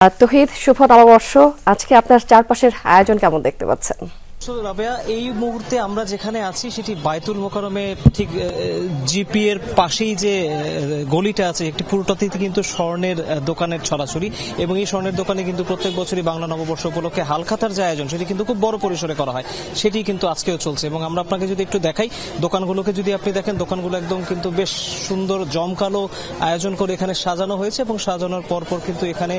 তহিদ শুভ নববর্ষ। আজকে আপনার চারপাশের আয়োজন কেমন দেখতে পাচ্ছেন? এই মুহূর্তে আমরা যেখানে আছি সেটি বায়তুল মোকারমে ঠিক জিপি এর পাশেই যে গলিটা আছে, একটি পুরোটাতে কিন্তু স্বর্ণের দোকানের ছড়াছড়ি এবং এই স্বর্ণের দোকানে কিন্তু প্রত্যেক বছরই বাংলা নববর্ষ উপলক্ষে হালখাতার যে আয়োজন, সেটি কিন্তু খুব বড় পরিসরে করা হয়। সেটি কিন্তু আজকেও চলছে এবং আমরা আপনাকে যদি একটু দেখাই, দোকানগুলোকে যদি আপনি দেখেন, দোকানগুলো একদম কিন্তু বেশ সুন্দর, জমকালো আয়োজন করে এখানে সাজানো হয়েছে এবং সাজানোর পর পর কিন্তু এখানে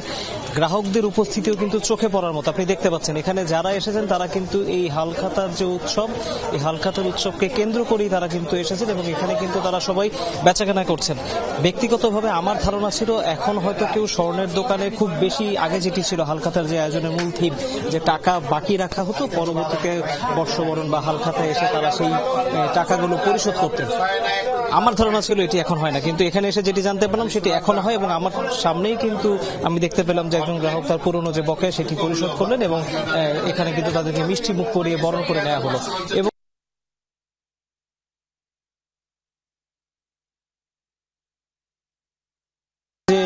গ্রাহকদের উপস্থিতিও কিন্তু চোখে পড়ার মতো। আপনি দেখতে পাচ্ছেন, এখানে যারা এসেছেন তারা কিন্তু এই হালখাতার যে উৎসব, এই হালখাতার উৎসবকে কেন্দ্র করেই তারা কিন্তু এসেছেন এবং এখানে কিন্তু তারা সবাই বেচাকেনা করছেন। ব্যক্তিগতভাবে আমার ধারণা ছিল এখন হয়তো কেউ স্বর্ণের দোকানে খুব বেশি আগে যেটি ছিল হালখাতার যে আয়োজনের মূল থিম, যে টাকা বাকি রাখা হতো, পরবর্তীতে বর্ষবরণ বা হালখাতায় এসে তারা সেই টাকাগুলো পরিশোধ করতেন। আমার ধারণা ছিল এটি এখন হয় না, কিন্তু এখানে এসে যেটি জানতে পারলাম সেটি এখন হয় এবং আমার সামনেই কিন্তু আমি দেখতে পেলাম যে একজন গ্রাহক তার পুরনো যে বকেয়া সেটি পরিশোধ করলেন এবং এখানে কিন্তু তাদেরকে মিষ্টি মুখ করিয়ে বরণ করে নেওয়া হলো। এবং যে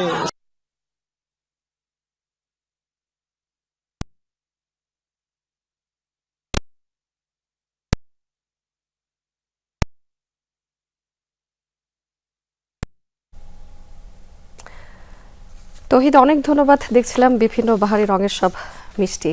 তহিদ অনেক ধন্যবাদ। দেখছিলাম বিভিন্ন বাহারি রঙের সব মিষ্টি।